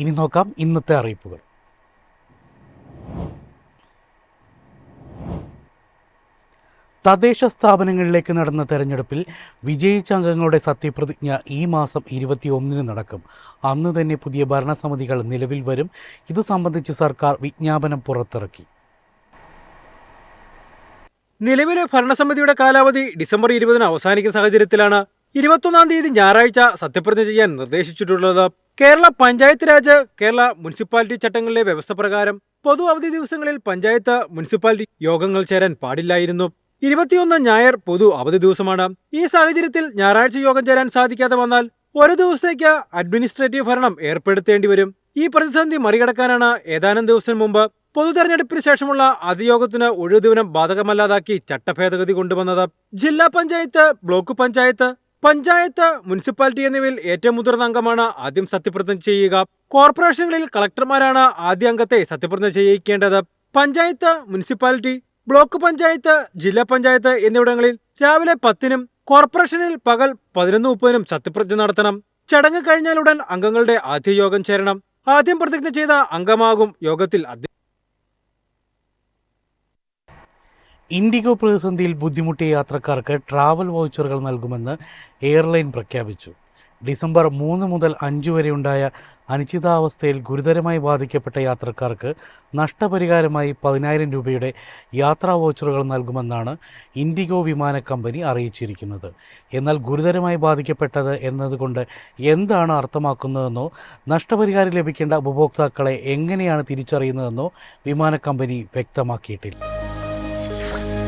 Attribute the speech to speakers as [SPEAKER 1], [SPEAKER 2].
[SPEAKER 1] ഇനി നോക്കാം ഇന്നത്തെ അറിയിപ്പുകൾ. തദ്ദേശ സ്ഥാപനങ്ങളിലേക്ക് നടന്ന തെരഞ്ഞെടുപ്പിൽ വിജയിച്ച അംഗങ്ങളുടെ സത്യപ്രതിജ്ഞ ഈ മാസം ഇരുപത്തിയൊന്നിന് നടക്കും. അന്ന് തന്നെ പുതിയ ഭരണസമിതികൾ നിലവിൽ വരും. ഇതു സംബന്ധിച്ച് സർക്കാർ വിജ്ഞാപനം പുറത്തിറക്കി.
[SPEAKER 2] നിലവിലെ ഭരണസമിതിയുടെ കാലാവധി ഡിസംബർ ഇരുപതിന് അവസാനിക്കുന്ന സാഹചര്യത്തിലാണ് ഇരുപത്തൊന്നാം തീയതി ഞായറാഴ്ച സത്യപ്രതിജ്ഞ ചെയ്യാൻ നിർദ്ദേശിച്ചിട്ടുള്ളത്. കേരള പഞ്ചായത്ത് രാജ് കേരള മുനിസിപ്പാലിറ്റി ചട്ടങ്ങളിലെ വ്യവസ്ഥ പ്രകാരം പൊതു അവധി ദിവസങ്ങളിൽ പഞ്ചായത്ത് മുനിസിപ്പാലിറ്റി യോഗങ്ങൾ ചേരാൻ പാടില്ലായിരുന്നു. ഇരുപത്തിയൊന്ന് ഞായർ പൊതു അവധി ദിവസമാണ്. ഈ സാഹചര്യത്തിൽ ഞായറാഴ്ച യോഗം ചേരാൻ സാധിക്കാതെ വന്നാൽ ഒരു ദിവസത്തേക്ക് അഡ്മിനിസ്ട്രേറ്റീവ് ഭരണം ഏർപ്പെടുത്തേണ്ടി വരും. ഈ പ്രതിസന്ധി മറികടക്കാനാണ് ഏതാനും ദിവസം മുമ്പ് പൊതു തെരഞ്ഞെടുപ്പിന് ശേഷമുള്ള അതിയോഗത്തിന് ഒഴിവുദിനം ബാധകമല്ലാതാക്കി ചട്ടഭേദഗതി കൊണ്ടുവന്നത്. ജില്ലാ പഞ്ചായത്ത് ബ്ലോക്ക് പഞ്ചായത്ത് പഞ്ചായത്ത് മുനിസിപ്പാലിറ്റി എന്നിവയിൽ ഏറ്റവും മുതിർന്ന അംഗമാണ് ആദ്യം സത്യപ്രതിജ്ഞ ചെയ്യുക. കോർപ്പറേഷനുകളിൽ കളക്ടർമാരാണ് ആദ്യ അംഗത്തെ സത്യപ്രതിജ്ഞ ചെയ്യിക്കേണ്ടത്. പഞ്ചായത്ത് മുനിസിപ്പാലിറ്റി ബ്ലോക്ക് പഞ്ചായത്ത് ജില്ലാ പഞ്ചായത്ത് എന്നിവിടങ്ങളിൽ രാവിലെ പത്തിനും കോർപ്പറേഷനിൽ പകൽ പതിനൊന്ന് മുപ്പതിനും സത്യപ്രതിജ്ഞ നടത്തണം. ചടങ്ങ് കഴിഞ്ഞാലുടൻ അംഗങ്ങളുടെ ആദ്യ യോഗം ചേരണം. ആദ്യം പ്രതിജ്ഞ ചെയ്ത അംഗമാകും യോഗത്തിൽ
[SPEAKER 1] ഇൻഡിഗോ പ്രതിസന്ധിയിൽ ബുദ്ധിമുട്ടിയ യാത്രക്കാർക്ക് ട്രാവൽ വൗച്ചറുകൾ നൽകുമെന്ന് എയർലൈൻ പ്രഖ്യാപിച്ചു. ഡിസംബർ മൂന്ന് മുതൽ അഞ്ച് വരെ ഉണ്ടായ അനിശ്ചിതാവസ്ഥയിൽ ഗുരുതരമായി ബാധിക്കപ്പെട്ട യാത്രക്കാർക്ക് നഷ്ടപരിഹാരമായി പതിനായിരം രൂപയുടെ യാത്രാ വൗച്ചറുകൾ നൽകുമെന്നാണ് ഇൻഡിഗോ വിമാന കമ്പനി അറിയിച്ചിരിക്കുന്നത്. എന്നാൽ ഗുരുതരമായി ബാധിക്കപ്പെട്ടത് എന്നതുകൊണ്ട് എന്താണ് അർത്ഥമാക്കുന്നതെന്നോ നഷ്ടപരിഹാരം ലഭിക്കേണ്ട ഉപഭോക്താക്കളെ എങ്ങനെയാണ് തിരിച്ചറിയുന്നതെന്നോ വിമാന കമ്പനി വ്യക്തമാക്കിയിട്ടില്ല. Bye.